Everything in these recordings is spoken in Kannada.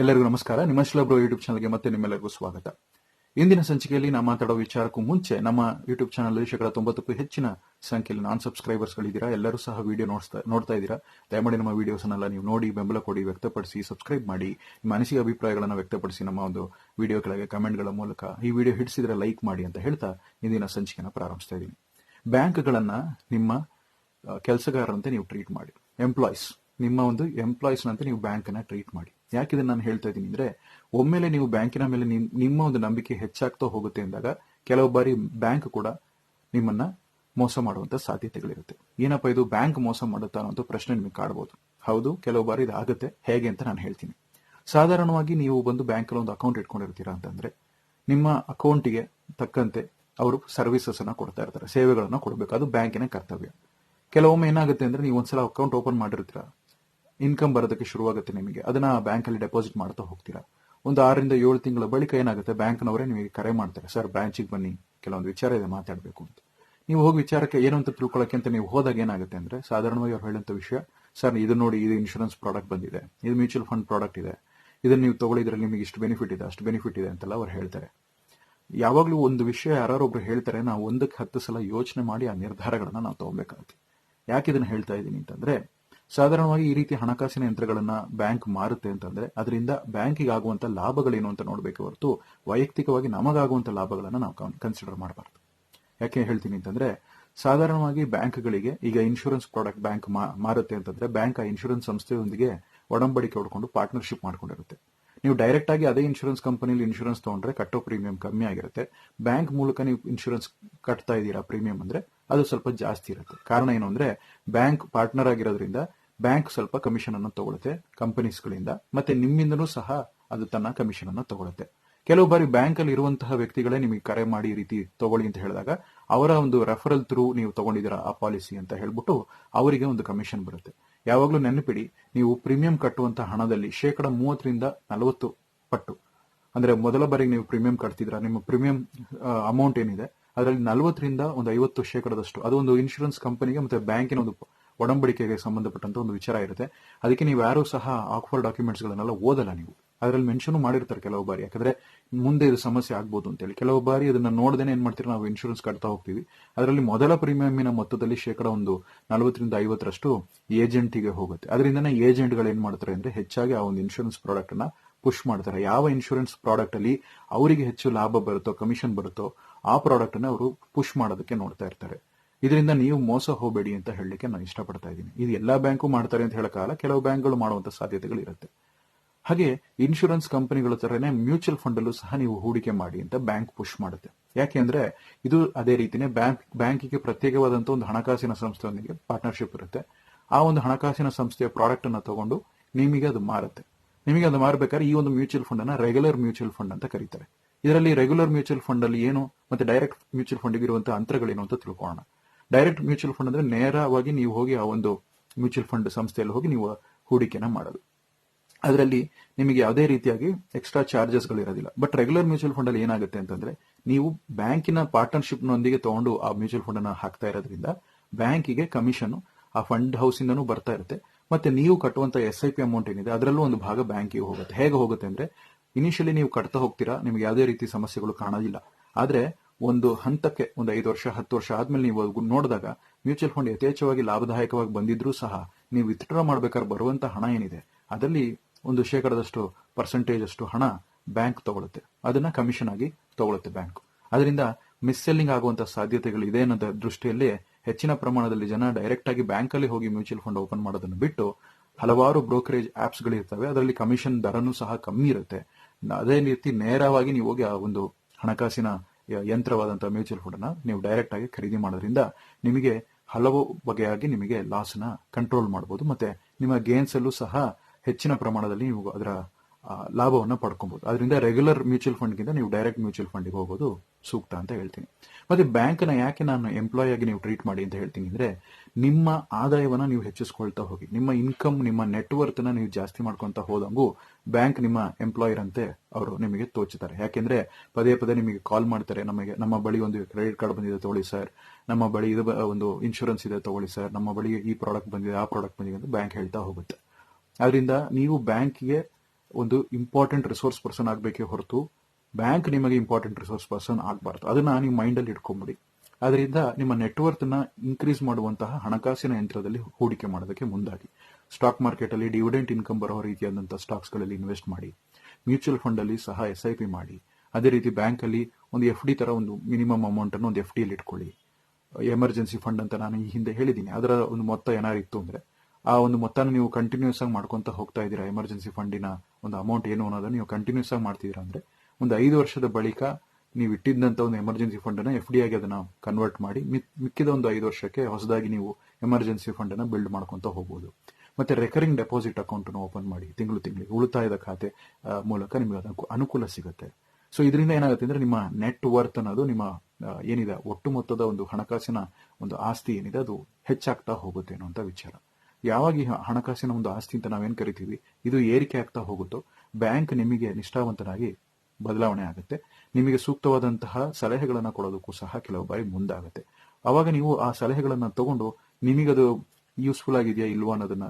ಎಲ್ಲರಿಗೂ ನಮಸ್ಕಾರ. ನಿಮ್ಮ ಬ್ರೋ ಯೂಟ್ಯೂಬ್ ಚಾನಲ್ಗೆ ಮತ್ತೆ ನಿಮ್ಮೆಲ್ಲರಿಗೂ ಸ್ವಾಗತ. ಇಂದಿನ ಸಂಚಿಕೆಯಲ್ಲಿ ನಾವು ಮಾತಾಡೋ ವಿಚಾರಕ್ಕೂ ಮುಂಚೆ ನಮ್ಮ ಯೂಟ್ಯೂಬ್ ಚಾನಲ್ ಶೇಕಡ ತೊಂಬತ್ತಕ್ಕೂ ಹೆಚ್ಚಿನ ಸಂಖ್ಯೆಯಲ್ಲಿ ನಾನ್ ಸಬ್ಸ್ಕ್ರೈಬರ್ಸ್ಗಳಿದ್ದೀರಾ ಎಲ್ಲರೂ ಸಹ ವಿಡಿಯೋ ನೋಡ್ತಾ ನೋಡ್ತಾ ಇದ್ದೀರಾ, ದಯಮಾಡಿ ನಮ್ಮ ವಿಡಿಯೋಸ್ನೆಲ್ಲ ನೀವು ನೋಡಿ, ಬೆಂಬಲ ಕೊಡಿ, ವ್ಯಕ್ತಪಡಿಸಿ ಸಬ್ಸ್ಕ್ರೈಬ್ ಮಾಡಿ, ನಿಮ್ಮ ಅನಿಸಿಕೆ ಅಭಿಪ್ರಾಯಗಳನ್ನು ವ್ಯಕ್ತಪಡಿಸಿ ನಮ್ಮ ಒಂದು ವಿಡಿಯೋ ಕೆಳಗೆ ಕಮೆಂಟ್ಗಳ ಮೂಲಕ ಈ ವಿಡಿಯೋ ಹಿಡಿಸಿದ್ರೆ ಲೈಕ್ ಮಾಡಿ ಅಂತ ಹೇಳ್ತಾ ಇಂದಿನ ಸಂಚಿಕೆನ ಪ್ರಾರಂಭಿಸ್ತಾ ಇದ್ದೀನಿ. ಬ್ಯಾಂಕ್ಗಳನ್ನ ನಿಮ್ಮ ಕೆಲಸಗಾರರಂತೆ ನೀವು ಟ್ರೀಟ್ ಮಾಡಿ. ಎಂಪ್ಲಾಯ್ಸ್ ನಿಮ್ಮ ಒಂದು ಎಂಪ್ಲಾಯೀಸ್ನಂತೆ ನೀವು ಬ್ಯಾಂಕನ್ನ ಟ್ರೀಟ್ ಮಾಡಿ. ಯಾಕೆ ಇದನ್ನ ನಾನು ಹೇಳ್ತಾ ಇದ್ದೀನಿ ಅಂದ್ರೆ, ಒಮ್ಮೆಲೆ ನೀವು ಬ್ಯಾಂಕಿನ ಮೇಲೆ ನಿಮ್- ನಿಮ್ಮ ಒಂದು ನಂಬಿಕೆ ಹೆಚ್ಚಾಗ್ತಾ ಹೋಗುತ್ತೆ ಅಂದಾಗ, ಕೆಲವು ಬಾರಿ ಬ್ಯಾಂಕ್ ಕೂಡ ನಿಮ್ಮನ್ನ ಮೋಸ ಮಾಡುವಂತ ಸಾಧ್ಯತೆಗಳಿರುತ್ತೆ. ಏನಪ್ಪ ಇದು ಬ್ಯಾಂಕ್ ಮೋಸ ಮಾಡುತ್ತಾ ಅನ್ನೋ ಪ್ರಶ್ನೆ ನಿಮಗೆ ಕಾಡಬಹುದು ಹೌದು, ಕೆಲವು ಬಾರಿ ಇದು ಆಗುತ್ತೆ. ಹೇಗೆ ಅಂತ ನಾನು ಹೇಳ್ತೀನಿ. ಸಾಧಾರಣವಾಗಿ ನೀವು ಬಂದು ಬ್ಯಾಂಕಲ್ಲಿ ಒಂದು ಅಕೌಂಟ್ ಇಟ್ಕೊಂಡಿರ್ತೀರಾ ಅಂತಂದ್ರೆ, ನಿಮ್ಮ ಅಕೌಂಟಿಗೆ ತಕ್ಕಂತೆ ಅವರು ಸರ್ವಿಸಸ್ ಅನ್ನ ಕೊಡ್ತಾ ಇರ್ತಾರೆ, ಸೇವೆಗಳನ್ನ ಕೊಡಬೇಕು. ಅದು ಬ್ಯಾಂಕಿನ ಕರ್ತವ್ಯ. ಕೆಲವೊಮ್ಮೆ ಏನಾಗುತ್ತೆ ಅಂದ್ರೆ, ನೀವು ಒಂದ್ಸಲ ಅಕೌಂಟ್ ಓಪನ್ ಮಾಡಿರ್ತೀರಾ ಇನ್ಕಮ್ ಬರೋದಕ್ಕೆ ಶುರುವಾಗುತ್ತೆ ನಿಮಗೆ. ಅದನ್ನ ಬ್ಯಾಂಕ್ ಅಲ್ಲಿ ಡೆಪಾಸಿಟ್ ಮಾಡ್ತಾ ಹೋಗ್ತೀರಾ. ಒಂದು ಆರರಿಂದ ಏಳು ತಿಂಗಳ ಬಳಿಕ ಏನಾಗುತ್ತೆ? ಬ್ಯಾಂಕ್ನವರೇ ನಿಮಗೆ ಕರೆ ಮಾಡ್ತಾರೆ, ಸರ್, ಬ್ರಾಂಚಿಗೆ ಬನ್ನಿ, ಕೆಲವೊಂದು ವಿಚಾರ ಇದೆ, ಮಾತಾಡಬೇಕು ಅಂತ. ನೀವು ಹೋಗಿ ವಿಚಾರಕ್ಕೆ ಏನು ಅಂತ ತಿಳ್ಕೊಳ್ಳೋಕೆ ಅಂತ ನೀವು ಹೋದಾಗ ಏನಾಗುತ್ತೆ ಅಂದ್ರೆ, ಸಾಧಾರಣವಾಗಿ ಅವ್ರು ಹೇಳಂತ ವಿಷಯ, ಸರ್, ಇದು ನೋಡಿ, ಇದು ಇನ್ಶೂರೆನ್ಸ್ ಪ್ರಾಡಕ್ಟ್ ಬಂದಿದೆ, ಇದು ಮ್ಯೂಚುವಲ್ ಫಂಡ್ ಪ್ರಾಡಕ್ಟ್ ಇದೆ, ಇದನ್ನ ನೀವು ತಗೊಳ್ಳಿದ್ರೆ ನಿಮಗೆ ಇಷ್ಟು ಬೆನಿಫಿಟ್ ಇದೆ, ಅಷ್ಟು ಬೆನಿಫಿಟ್ ಇದೆ ಅಂತೆಲ್ಲ ಅವ್ರು ಹೇಳ್ತಾರೆ. ಯಾವಾಗಲೂ ಒಂದು ವಿಷಯ ಯಾರೊಬ್ರು ಹೇಳ್ತಾರೆ, ನಾವು ಒಂದಕ್ಕೆ ಹತ್ತು ಸಲ ಯೋಚನೆ ಮಾಡಿ ಆ ನಿರ್ಧಾರಗಳನ್ನ ನಾವು ತಗೋಬೇಕಾಗುತ್ತೆ ಯಾಕೆ ಇದನ್ನ ಹೇಳ್ತಾ ಇದ್ದೀನಿ ಅಂತಂದ್ರೆ ಸಾಧಾರಣವಾಗಿ ಈ ರೀತಿ ಹಣಕಾಸಿನ ಯಂತ್ರಗಳನ್ನ ಬ್ಯಾಂಕ್ ಮಾರುತ್ತೆ ಅಂತಂದ್ರೆ ಅದರಿಂದ ಬ್ಯಾಂಕಿಗೆ ಆಗುವಂತ ಲಾಭಗಳೇನು ಅಂತ ನೋಡಬೇಕು ಹೊರತು ವೈಯಕ್ತಿಕವಾಗಿ ನಮಗಾಗುವಂತ ಲಾಭಗಳನ್ನ ನಾವು ಕನ್ಸಿಡರ್ ಮಾಡಬಾರ್ದು. ಯಾಕೆ ಹೇಳ್ತೀನಿ ಅಂತಂದ್ರೆ ಸಾಧಾರಣವಾಗಿ ಬ್ಯಾಂಕ್ಗಳಿಗೆ ಈಗ ಇನ್ಶೂರೆನ್ಸ್ ಪ್ರಾಡಕ್ಟ್ ಬ್ಯಾಂಕ್ ಮಾರುತ್ತೆ ಅಂತಂದ್ರೆ ಬ್ಯಾಂಕ್ ಆ ಇನ್ಶೂರೆನ್ಸ್ ಸಂಸ್ಥೆಯೊಂದಿಗೆ ಒಡಂಬಡಿಕೆ ಹೊಡ್ಕೊಂಡು ಪಾರ್ಟ್ನರ್ಶಿಪ್ ಮಾಡ್ಕೊಂಡಿರುತ್ತೆ. ನೀವು ಡೈರೆಕ್ಟ್ ಆಗಿ ಅದೇ ಇನ್ಶೂರೆನ್ಸ್ ಕಂಪನಿಲಿ ಇನ್ಶೂರೆನ್ಸ್ ತಗೊಂಡ್ರೆ ಕಟ್ಟೋ ಪ್ರೀಮಿಯಂ ಕಮ್ಮಿ ಆಗಿರುತ್ತೆ. ಬ್ಯಾಂಕ್ ಮೂಲಕ ನೀವು ಇನ್ಶೂರೆನ್ಸ್ ಕಟ್ತಾ ಇದ್ದೀರಾ ಪ್ರೀಮಿಯಂ ಅಂದ್ರೆ ಅದು ಸ್ವಲ್ಪ ಜಾಸ್ತಿ ಇರುತ್ತೆ. ಕಾರಣ ಏನು ಅಂದ್ರೆ ಬ್ಯಾಂಕ್ ಪಾರ್ಟ್ನರ್ ಆಗಿರೋದ್ರಿಂದ ಬ್ಯಾಂಕ್ ಸ್ವಲ್ಪ ಕಮಿಷನ್ ಅನ್ನು ತಗೊಳುತ್ತೆ ಕಂಪನೀಸ್ಗಳಿಂದ ಮತ್ತೆ ನಿಮ್ಮಿಂದನೂ ಸಹ ಅದು ತನ್ನ ಕಮಿಷನ್ ಅನ್ನು ತಗೊಳುತ್ತೆ. ಕೆಲವು ಬಾರಿ ಬ್ಯಾಂಕ್ ಅಲ್ಲಿ ಇರುವಂತಹ ವ್ಯಕ್ತಿಗಳೇ ನಿಮಗೆ ಕರೆ ಮಾಡಿ ರೀತಿ ತಗೊಳ್ಳಿ ಅಂತ ಹೇಳಿದಾಗ ಅವರ ಒಂದು ರೆಫರಲ್ ಥ್ರೂ ನೀವು ತಗೊಂಡಿದ್ದೀರಾ ಆ ಪಾಲಿಸಿ ಅಂತ ಹೇಳ್ಬಿಟ್ಟು ಅವರಿಗೆ ಒಂದು ಕಮಿಷನ್ ಬರುತ್ತೆ. ಯಾವಾಗಲೂ ನೆನಪಿಡಿ, ನೀವು ಪ್ರೀಮಿಯಂ ಕಟ್ಟುವಂತಹ ಹಣದಲ್ಲಿ ಶೇಕಡ ಮೂವತ್ತರಿಂದ ನಲವತ್ತು ಪಟ್ಟು. ಅಂದ್ರೆ ಮೊದಲ ಬಾರಿಗೆ ನೀವು ಪ್ರೀಮಿಯಂ ಕಟ್ತಿದ್ರ ನಿಮ್ಮ ಪ್ರೀಮಿಯಂ ಅಮೌಂಟ್ ಏನಿದೆ, ಅದರಲ್ಲಿ ನಲವತ್ತರಿಂದ ಒಂದು ಐವತ್ತು ಶೇಕಡದಷ್ಟು. ಅದು ಒಂದು ಇನ್ಶೂರೆನ್ಸ್ ಕಂಪನಿಗೆ ಮತ್ತೆ ಬ್ಯಾಂಕಿನ ಒಂದು ಒಡಂಬಡಿಕೆಗೆ ಸಂಬಂಧಪಟ್ಟಂತ ಒಂದು ವಿಚಾರ ಇರುತ್ತೆ. ಅದಕ್ಕೆ ನೀವು ಯಾರು ಸಹ ಆಕ್ವರ್ ಡಾಕ್ಯುಮೆಂಟ್ಸ್ ಗಳನ್ನೆಲ್ಲ ಓದಲ್ಲ ನೀವು. ಅದರಲ್ಲಿ ಮೆನ್ಷನ್ ಮಾಡಿರ್ತಾರೆ ಕೆಲವು ಬಾರಿ. ಯಾಕಂದ್ರೆ ಮುಂದೆ ಇದು ಸಮಸ್ಯೆ ಆಗ್ಬೋದು ಅಂತೇಳಿ. ಕೆಲವು ಬಾರಿ ಅದನ್ನ ನೋಡ್ದೇನೆ ಏನ್ ಮಾಡ್ತೀರಿ, ನಾವು ಇನ್ಶೂರೆನ್ಸ್ ಕಟ್ತಾ ಹೋಗ್ತೀವಿ. ಅದರಲ್ಲಿ ಮೊದಲ ಪ್ರೀಮಿಯಂನ ಮೊತ್ತದಲ್ಲಿ ಶೇಕಡ ಒಂದು ನಲವತ್ತರಿಂದ ಐವತ್ತರಷ್ಟು ಏಜೆಂಟಿಗೆ ಹೋಗುತ್ತೆ. ಅದರಿಂದನೇ ಏಜೆಂಟ್ಗಳು ಏನ್ ಮಾಡ್ತಾರೆ ಅಂದ್ರೆ ಹೆಚ್ಚಾಗಿ ಆ ಒಂದು ಇನ್ಶೂರೆನ್ಸ್ ಪ್ರಾಡಕ್ಟ್ನ ಪುಷ್ ಮಾಡ್ತಾರೆ. ಯಾವ ಇನ್ಶೂರೆನ್ಸ್ ಪ್ರಾಡಕ್ಟ್ ಅಲ್ಲಿ ಅವರಿಗೆ ಹೆಚ್ಚು ಲಾಭ ಬರುತ್ತೋ ಕಮಿಷನ್ ಬರುತ್ತೋ, ಆ ಪ್ರಾಡಕ್ಟ್ ಅನ್ನ ಅವರು ಪುಷ್ ಮಾಡೋದಕ್ಕೆ ನೋಡ್ತಾ ಇರ್ತಾರೆ. ಇದರಿಂದ ನೀವು ಮೋಸ ಹೋಗಬೇಡಿ ಅಂತ ಹೇಳಲಿಕ್ಕೆ ನಾನು ಇಷ್ಟಪಡ್ತಾ ಇದ್ದೀನಿ. ಇದು ಎಲ್ಲಾ ಬ್ಯಾಂಕು ಮಾಡ್ತಾರೆ ಅಂತ ಹೇಳಕ್ಕಾಗಲ್ಲ, ಕೆಲವು ಬ್ಯಾಂಕ್ಗಳು ಮಾಡುವಂತ ಸಾಧ್ಯತೆಗಳು ಇರುತ್ತೆ ಹಾಗೆ ಇನ್ಶೂರೆನ್ಸ್ ಕಂಪನಿಗಳ ತರನೇ ಮ್ಯೂಚುವಲ್ ಫಂಡ್ ಅಲ್ಲೂ ಸಹ ನೀವು ಹೂಡಿಕೆ ಮಾಡಿ ಅಂತ ಬ್ಯಾಂಕ್ ಪುಷ್ ಮಾಡುತ್ತೆ. ಯಾಕೆಂದ್ರೆ ಇದು ಅದೇ ರೀತಿನೇ ಬ್ಯಾಂಕ್ ಬ್ಯಾಂಕಿಗೆ ಪ್ರತ್ಯೇಕವಾದಂತಹ ಒಂದು ಹಣಕಾಸಿನ ಸಂಸ್ಥೆಯೊಂದಿಗೆ ಪಾರ್ಟ್ನರ್ಶಿಪ್ ಇರುತ್ತೆ. ಆ ಒಂದು ಹಣಕಾಸಿನ ಸಂಸ್ಥೆಯ ಪ್ರಾಡಕ್ಟ್ ಅನ್ನ ತಗೊಂಡು ನಿಮಗೆ ಅದು ಮಾರುತ್ತೆ. ನಿಮಗೆ ಅದು ಮಾರಬೇಕಾದ್ರೆ ಈ ಒಂದು ಮ್ಯೂಚುವಲ್ ಫಂಡ್ ಅನ್ನ ರೆಗ್ಯುಲರ್ ಮ್ಯೂಚುವಲ್ ಫಂಡ್ ಅಂತ ಕರೀತಾರೆ. ಇದರಲ್ಲಿ ರೆಗ್ಯುಲರ್ ಮ್ಯೂಚುವಲ್ ಫಂಡ್ ಅಲ್ಲಿ ಏನು ಮತ್ತೆ ಡೈರೆಕ್ಟ್ ಮ್ಯೂಚುವಲ್ ಫಂಡ್ ಇರುವಂತಹ ಅಂತರಗಳೇನು ಅಂತ ತಿಳ್ಕೊಳ್ಳೋಣ. ಡೈರೆಕ್ಟ್ ಮ್ಯೂಚುವಲ್ ಫಂಡ್ ಅಂದ್ರೆ ನೇರವಾಗಿ ನೀವು ಹೋಗಿ ಆ ಒಂದು ಮ್ಯೂಚುವಲ್ ಫಂಡ್ ಸಂಸ್ಥೆಯಲ್ಲಿ ಹೋಗಿ ನೀವು ಹೂಡಿಕೆನ ಮಾಡೋದು ಅದರಲ್ಲಿ ನಿಮಗೆ ಯಾವುದೇ ರೀತಿಯಾಗಿ ಎಕ್ಸ್ಟ್ರಾ ಚಾರ್ಜಸ್ಗಳು ಇರೋದಿಲ್ಲ ಬಟ್ ರೆಗ್ಯುಲರ್ ಮ್ಯೂಚುವಲ್ ಫಂಡ್ ಅಲ್ಲಿ ಏನಾಗುತ್ತೆ ಅಂತಂದ್ರೆ, ನೀವು ಬ್ಯಾಂಕಿನ ಪಾರ್ಟ್ನರ್ಶಿಪ್ ನೊಂದಿಗೆ ತಗೊಂಡು ಆ ಮ್ಯೂಚುವಲ್ ಫಂಡ್ ಅನ್ನ ಹಾಕ್ತಾ ಇರೋದ್ರಿಂದ ಬ್ಯಾಂಕಿಗೆ ಕಮಿಷನ್ ಆ ಫಂಡ್ ಹೌಸ್ ಇಂದನೂ ಬರ್ತಾ ಇರುತ್ತೆ. ಮತ್ತೆ ನೀವು ಕಟ್ಟುವಂತ ಎಸ್ ಐ ಪಿ ಅಮೌಂಟ್ ಏನಿದೆ, ಅದರಲ್ಲೂ ಒಂದು ಭಾಗ ಬ್ಯಾಂಕಿಗೆ ಹೋಗುತ್ತೆ. ಹೇಗೆ ಹೋಗುತ್ತೆ ಅಂದ್ರೆ ಇನಿಷಿಯಲಿ ನೀವು ಕಟ್ತಾ ಹೋಗ್ತೀರಾ, ನಿಮ್ಗೆ ಯಾವುದೇ ರೀತಿ ಸಮಸ್ಯೆಗಳು ಕಾಣೋದಿಲ್ಲ. ಆದ್ರೆ ಒಂದು ಹಂತಕ್ಕೆ ಒಂದು ಐದು ವರ್ಷ, ಹತ್ತು ವರ್ಷ ಆದ್ಮೇಲೆ ನೀವು ನೋಡಿದಾಗ ಮ್ಯೂಚುವಲ್ ಫಂಡ್ ಯಥೇಚ್ಛವಾಗಿ ಲಾಭದಾಯಕವಾಗಿ ಬಂದಿದ್ರೂ ಸಹ ನೀವು ವಿತ್ಡ್ರಾ ಮಾಡ್ಬೇಕಾದ್ರೆ ಬರುವಂತ ಹಣ ಏನಿದೆ, ಅದರಲ್ಲಿ ಒಂದು ಶೇಕಡದಷ್ಟು ಪರ್ಸೆಂಟೇಜ್ ಅಷ್ಟು ಹಣ ಬ್ಯಾಂಕ್ ತಗೊಳುತ್ತೆ. ಅದನ್ನ ಕಮಿಷನ್ ಆಗಿ ತಗೊಳುತ್ತೆ ಬ್ಯಾಂಕ್. ಅದರಿಂದ ಮಿಸ್ಸೆಲ್ಲಿಂಗ್ ಆಗುವಂತ ಸಾಧ್ಯತೆಗಳು ಇದೆ ಅನ್ನೋದ ದೃಷ್ಟಿಯಲ್ಲಿ ಹೆಚ್ಚಿನ ಪ್ರಮಾಣದಲ್ಲಿ ಜನ ಡೈರೆಕ್ಟ್ ಆಗಿ ಬ್ಯಾಂಕ್ ಅಲ್ಲಿ ಹೋಗಿ ಮ್ಯೂಚುವಲ್ ಫಂಡ್ ಓಪನ್ ಮಾಡೋದನ್ನು ಬಿಟ್ಟು ಹಲವಾರು ಬ್ರೋಕರೇಜ್ ಆಪ್ಸ್ ಇರ್ತವೆ. ಅದರಲ್ಲಿ ಕಮಿಷನ್ ದರನೂ ಸಹ ಕಮ್ಮಿ ಇರುತ್ತೆ. ಅದೇ ರೀತಿ ನೇರವಾಗಿ ನೀವು ಹೋಗಿ ಆ ಒಂದು ಹಣಕಾಸಿನ ಯಂತ್ರವಾದಂತಹ ಮ್ಯೂಚುವಲ್ ಫಂಡ್ ಅನ್ನ ನೀವು ಡೈರೆಕ್ಟ್ ಆಗಿ ಖರೀದಿ ಮಾಡೋದ್ರಿಂದ ನಿಮಗೆ ಹಲವು ಬಗೆಯಾಗಿ ನಿಮಗೆ ಲಾಸ್ನ ಕಂಟ್ರೋಲ್ ಮಾಡಬಹುದು ಮತ್ತೆ ನಿಮ್ಮ ಗೇನ್ಸ್ ಅಲ್ಲೂ ಸಹ ಹೆಚ್ಚಿನ ಪ್ರಮಾಣದಲ್ಲಿ ನೀವು ಅದರ ಲಾಭವನ್ನು ಪಡ್ಕೊಬಹುದು ಅದರಿಂದ ರೆಗ್ಯುಲರ್ ಮ್ಯೂಚುವಲ್ ಫಂಡ್ಗಿಂತ ನೀವು ಡೈರೆಕ್ಟ್ ಮ್ಯೂಚುವಲ್ ಫಂಡಿಗೆ ಹೋಗೋದು ಸೂಕ್ತ ಅಂತ ಹೇಳ್ತೀನಿ. ಮತ್ತೆ ಬ್ಯಾಂಕ್ನ ಯಾಕೆ ನಾನು ಎಂಪ್ಲಾಯ್ ಆಗಿ ನೀವು ಟ್ರೀಟ್ ಮಾಡಿ ಅಂತ ಹೇಳ್ತೀನಿ ಅಂದ್ರೆ, ನಿಮ್ಮ ಆದಾಯವನ್ನ ನೀವು ಹೆಚ್ಚಿಸ್ಕೊಳ್ತಾ ಹೋಗಿ. ನಿಮ್ಮ ಇನ್ಕಮ್ ನಿಮ್ಮ ನೆಟ್ವರ್ತ್ನ ನೀವು ಜಾಸ್ತಿ ಮಾಡ್ಕೊತಾ ಹೋದಂಗೂ ಬ್ಯಾಂಕ್ ನಿಮ್ಮ ಎಂಪ್ಲಾಯರ್ ಅಂತೆ ಅವರು ನಿಮಗೆ ತೋಚುತ್ತಾರೆ ಯಾಕೆಂದ್ರೆ ಪದೇ ಪದೇ ನಿಮಗೆ ಕಾಲ್ ಮಾಡ್ತಾರೆ. ನಮಗೆ, ನಮ್ಮ ಬಳಿ ಒಂದು ಕ್ರೆಡಿಟ್ ಕಾರ್ಡ್ ಬಂದಿದೆ ತಗೊಳ್ಳಿ ಸರ್ ನಮ್ಮ ಬಳಿ ಇದು ಒಂದು ಇನ್ಶೂರೆನ್ಸ್ ಇದೆ ತಗೊಳ್ಳಿ ಸರ್ ನಮ್ಮ ಬಳಿ ಈ ಪ್ರಾಡಕ್ಟ್ ಬಂದಿದೆ, ಆ ಪ್ರಾಡಕ್ಟ್ ಬಂದಿದೆ ಅಂತ ಬ್ಯಾಂಕ್ ಹೇಳ್ತಾ ಹೋಗುತ್ತೆ. ಅದರಿಂದ ನೀವು ಬ್ಯಾಂಕ್ಗೆ ಒಂದು ಇಂಪಾರ್ಟೆಂಟ್ ರಿಸೋರ್ಸ್ ಪರ್ಸನ್ ಆಗಬೇಕೇ ಹೊರತು ಬ್ಯಾಂಕ್ ನಿಮಗೆ ಇಂಪಾರ್ಟೆಂಟ್ ರಿಸೋರ್ಸ್ ಪರ್ಸನ್ ಆಗಬಾರ್ದು. ಅದನ್ನ ನೀವು ಮೈಂಡಲ್ಲಿ ಇಟ್ಕೊಂಬಿಡಿ. ಅದರಿಂದ ನಿಮ್ಮ ನೆಟ್ವರ್ತ್ನ ಇನ್ಕ್ರೀಸ್ ಮಾಡುವಂತಹ ಹಣಕಾಸಿನ ಯಂತ್ರದಲ್ಲಿ ಹೂಡಿಕೆ ಮಾಡೋದಕ್ಕೆ ಮುಂದಾಗಿ. ಸ್ಟಾಕ್ ಮಾರ್ಕೆಟ್ ಅಲ್ಲಿ ಡಿವಿಡೆಂಟ್ ಇನ್ಕಮ್ ಬರೋ ರೀತಿಯಾದಂತಹ ಸ್ಟಾಕ್ಸ್ಗಳಲ್ಲಿ ಇನ್ವೆಸ್ಟ್ ಮಾಡಿ. ಮ್ಯೂಚುವಲ್ ಫಂಡ್ ಅಲ್ಲಿ ಸಹ ಎಸ್ ಐ ಪಿ ಮಾಡಿ. ಅದೇ ರೀತಿ ಬ್ಯಾಂಕ್ ಅಲ್ಲಿ ಒಂದು ಎಫ್ ಡಿ ತರ ಒಂದು ಮಿನಿಮಮ್ ಅಮೌಂಟ್ ಅನ್ನು ಒಂದು ಎಫ್ ಡಿ ಅಲ್ಲಿ ಇಟ್ಕೊಳ್ಳಿ. ಎಮರ್ಜೆನ್ಸಿ ಫಂಡ್ ಅಂತ ನಾನು ಈ ಹಿಂದೆ ಹೇಳಿದ್ದೀನಿ. ಅದರ ಒಂದು ಮೊತ್ತ ಏನಾರು ಇತ್ತು ಅಂದ್ರೆ ಆ ಒಂದು ಮೊತ್ತನ ನೀವು ಕಂಟಿನ್ಯೂಸ್ ಆಗಿ ಮಾಡ್ಕೊಂತ ಹೋಗ್ತಾ ಇದ್ದೀರಾ? ಎಮರ್ಜೆನ್ಸಿ ಫಂಡಿನ ಒಂದು ಅಮೌಂಟ್ ಏನು ಅನ್ನೋದನ್ನ ನೀವು ಕಂಟಿನ್ಯೂಸ್ ಆಗಿ ಮಾಡ್ತಿದ್ದೀರಾ ಅಂದ್ರೆ ಒಂದು ಐದು ವರ್ಷದ ಬಳಿಕ ನೀವು ಇಟ್ಟಿದ್ದಂತ ಒಂದು ಎಮರ್ಜೆನ್ಸಿ ಫಂಡ್ ಅನ್ನ ಎಫ್ ಡಿ ಆಗಿ ಅದನ್ನ ಕನ್ವರ್ಟ್ ಮಾಡಿ ಮಿಕ್- ಮಿಕ್ಕಿದ ಒಂದು ಐದು ವರ್ಷಕ್ಕೆ ಹೊಸದಾಗಿ ನೀವು ಎಮರ್ಜೆನ್ಸಿ ಫಂಡ್ ಅನ್ನ ಬಿಲ್ಡ್ ಮಾಡ್ಕೊಂತ ಹೋಗ್ಬೋದು. ಮತ್ತೆ ರೆಕರಿಂಗ್ ಡೆಪಾಸಿಟ್ ಅಕೌಂಟ್ ಓಪನ್ ಮಾಡಿ ತಿಂಗಳು ತಿಂಗಳಿಗೆ ಉಳಿತಾಯದ ಖಾತೆ ಮೂಲಕ ನಿಮಗೆ ಅದಕ್ಕೆ ಅನುಕೂಲ ಸಿಗುತ್ತೆ. ಸೊ ಇದರಿಂದ ಏನಾಗುತ್ತೆ ಅಂದ್ರೆ ನಿಮ್ಮ ನೆಟ್ ವರ್ತ್ ಅನ್ನೋದು ನಿಮ್ಮ ಏನಿದೆ, ಒಟ್ಟು ಮೊತ್ತದ ಒಂದು ಹಣಕಾಸಿನ ಒಂದು ಆಸ್ತಿ ಏನಿದೆ ಅದು ಹೆಚ್ಚಾಗ್ತಾ ಹೋಗುತ್ತೆ ಅನ್ನುವಂಥ ವಿಚಾರ. ಯಾವಾಗ ಹಣಕಾಸಿನ ಒಂದು ಆಸ್ತಿ ಅಂತ ನಾವೇನ್ ಕರಿತೀವಿ? ಇದು ಏರಿಕೆ ಆಗ್ತಾ ಹೋಗುತ್ತೋ, ಬ್ಯಾಂಕ್ ನಿಮಗೆ ನಿಷ್ಠಾವಂತನಾಗಿ ಬದಲಾವಣೆ ಆಗುತ್ತೆ. ನಿಮಗೆ ಸೂಕ್ತವಾದಂತಹ ಸಲಹೆಗಳನ್ನು ಕೊಡೋದಕ್ಕೂ ಸಹ ಕೆಲವು ಬಾರಿ ಮುಂದಾಗುತ್ತೆ. ಅವಾಗ ನೀವು ಆ ಸಲಹೆಗಳನ್ನು ತಗೊಂಡು ನಿಮಗದು ಯೂಸ್ಫುಲ್ ಆಗಿದೆಯಾ ಇಲ್ವಾ ಅನ್ನೋದನ್ನ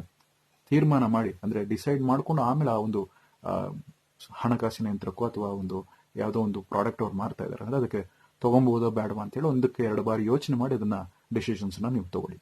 ತೀರ್ಮಾನ ಮಾಡಿ, ಅಂದ್ರೆ ಡಿಸೈಡ್ ಮಾಡ್ಕೊಂಡು ಆಮೇಲೆ ಆ ಒಂದು ಹಣಕಾಸಿನ ಯಂತ್ರಕ್ಕೂ ಅಥವಾ ಒಂದು ಯಾವುದೋ ಒಂದು ಪ್ರಾಡಕ್ಟ್ ಅವ್ರು ಮಾರ್ತಾ ಇದಾರೆ. ಅಂದ್ರೆ ಅದಕ್ಕೆ ತಗೊಂಬಹುದೋ ಬೇಡವಾ ಅಂತೇಳಿ ಒಂದಕ್ಕೆ ಎರಡು ಬಾರಿ ಯೋಚನೆ ಮಾಡಿ ಅದನ್ನ ಡಿಸಿಷನ್ಸ್ ನೀವು ತಗೊಳ್ಳಿ.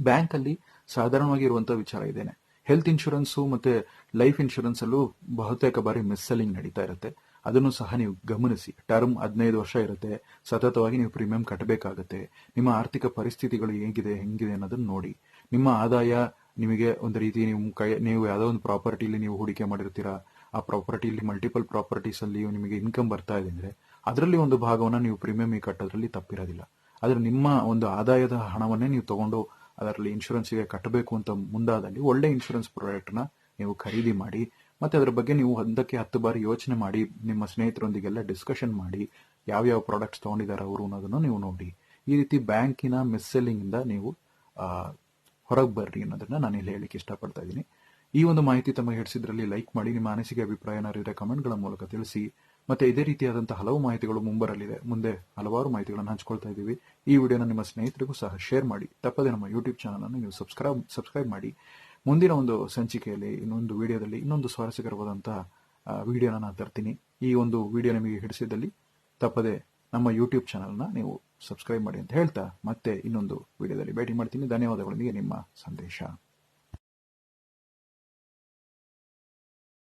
ಬ್ಯಾಂಕ್ ಅಲ್ಲಿ ಸಾಧಾರಣವಾಗಿ ಇರುವಂತಹ ವಿಚಾರ ಇದೇನೆ. ಹೆಲ್ತ್ ಇನ್ಶೂರೆನ್ಸ್ ಮತ್ತೆ ಲೈಫ್ ಇನ್ಶೂರೆನ್ಸ್ ಅಲ್ಲೂ ಬಹುತೇಕ ಬಾರಿ ಮಿಸ್ಸೆಲ್ಲಿಂಗ್ ನಡೀತಾ ಇರುತ್ತೆ. ಅದನ್ನು ಸಹ ನೀವು ಗಮನಿಸಿ. ಟರ್ಮ್ ಹದಿನೈದು ವರ್ಷ ಇರುತ್ತೆ. ಸತತವಾಗಿ ನೀವು ಪ್ರೀಮಿಯಂ ಕಟ್ಟಬೇಕಾಗತ್ತೆ ನಿಮ್ಮ ಆರ್ಥಿಕ ಪರಿಸ್ಥಿತಿಗಳು ಹೇಗಿದೆ, ಹೆಂಗಿದೆ ಅನ್ನೋದನ್ನ ನೋಡಿ. ನಿಮ್ಮ ಆದಾಯ ನಿಮಗೆ ಒಂದು ರೀತಿ ನೀವು ಕೈ, ನೀವು ಯಾವುದೋ ಒಂದು ಪ್ರಾಪರ್ಟಿಲಿ ನೀವು ಹೂಡಿಕೆ ಮಾಡಿರ್ತೀರಾ, ಆ ಪ್ರಾಪರ್ಟಿಲಿ ಮಲ್ಟಿಪಲ್ ಪ್ರಾಪರ್ಟೀಸ್ ಅಲ್ಲಿ ನಿಮಗೆ ಇನ್ಕಮ್ ಬರ್ತಾ ಇದೆ ಅಂದ್ರೆ ಅದರಲ್ಲಿ ಒಂದು ಭಾಗವನ್ನ ನೀವು ಪ್ರೀಮಿಯಂ ಕಟ್ಟೋದ್ರಲ್ಲಿ ತಪ್ಪಿರೋದಿಲ್ಲ. ಆದ್ರೆ ನಿಮ್ಮ ಒಂದು ಆದಾಯದ ಹಣವನ್ನೇ ನೀವು ತಗೊಂಡು ಅದರಲ್ಲಿ ಇನ್ಶೂರೆನ್ಸ್ಗೆ ಕಟ್ಟಬೇಕು ಅಂತ ಮುಂದಾದಲ್ಲಿ ಒಳ್ಳೆ ಇನ್ಶೂರೆನ್ಸ್ ಪ್ರಾಡಕ್ಟ್ನ ನೀವು ಖರೀದಿ ಮಾಡಿ, ಮತ್ತೆ ಅದರ ಬಗ್ಗೆ ನೀವು ಒಂದಕ್ಕೆ ಹತ್ತು ಬಾರಿ ಯೋಚನೆ ಮಾಡಿ, ನಿಮ್ಮ ಸ್ನೇಹಿತರೊಂದಿಗೆಲ್ಲ ಡಿಸ್ಕಷನ್ ಮಾಡಿ ಯಾವ್ಯಾವ ಪ್ರಾಡಕ್ಟ್ಸ್ ತಗೊಂಡಿದ್ದಾರೆ ಅವರು ಅನ್ನೋದನ್ನು ನೀವು ನೋಡಿ. ಈ ರೀತಿ ಬ್ಯಾಂಕಿನ ಮಿಸ್ಸೆಲ್ಲಿಂಗ್ ಇಂದ ನೀವು ಹೊರಗೆ ಬರ್ರಿ ಅನ್ನೋದನ್ನ ನಾನು ಇಲ್ಲಿ ಹೇಳಿಕ್ಕೆ ಇಷ್ಟಪಡ್ತಾ ಇದ್ದೀನಿ. ಈ ಒಂದು ಮಾಹಿತಿ ತಮಗೆ ಹಿಡಿಸಿದ್ರಲ್ಲಿ ಲೈಕ್ ಮಾಡಿ, ನಿಮ್ಮ ಅನಿಸಿಕೆ, ಅಭಿಪ್ರಾಯ ಏನಾರಿದ್ರೆ ಕಮೆಂಟ್ಗಳ ಮೂಲಕ ತಿಳಿಸಿ. ಮತ್ತೆ ಇದೇ ರೀತಿಯಾದಂತಹ ಹಲವು ಮಾಹಿತಿಗಳು ಮುಂಬರಲಿದೆ. ಮುಂದೆ ಹಲವಾರು ಮಾಹಿತಿಗಳನ್ನು ಹಂಚ್ಕೊಳ್ತಾ ಇದ್ದೀವಿ. ಈ ವಿಡಿಯೋನ ನಿಮ್ಮ ಸ್ನೇಹಿತರಿಗೂ ಸಹ ಶೇರ್ ಮಾಡಿ. ತಪ್ಪದೆ ನಮ್ಮ ಯೂಟ್ಯೂಬ್ ಚಾನಲ್ ಅನ್ನು ನೀವು ಸಬ್ಸ್ಕ್ರೈಬ್ ಸಬ್ಸ್ಕ್ರೈಬ್ ಮಾಡಿ. ಮುಂದಿನ ಒಂದು ಸಂಚಿಕೆಯಲ್ಲಿ, ಇನ್ನೊಂದು ವಿಡಿಯೋದಲ್ಲಿ, ಇನ್ನೊಂದು ಸ್ವಾರಸ್ಯಕರವಾದಂತಹ ವಿಡಿಯೋನ ನಾನು ತರ್ತೀನಿ. ಈ ಒಂದು ವಿಡಿಯೋ ನಿಮಗೆ ಹಿಡಿಸಿದಲ್ಲಿ ತಪ್ಪದೆ ನಮ್ಮ ಯೂಟ್ಯೂಬ್ ಚಾನಲ್ನ ನೀವು ಸಬ್ಸ್ಕ್ರೈಬ್ ಮಾಡಿ ಅಂತ ಹೇಳ್ತಾ ಮತ್ತೆ ಇನ್ನೊಂದು ವಿಡಿಯೋದಲ್ಲಿ ಭೇಟಿ ಮಾಡ್ತೀನಿ. ಧನ್ಯವಾದಗಳೊಂದಿಗೆ ನಿಮ್ಮ ಸಂದೇಶ.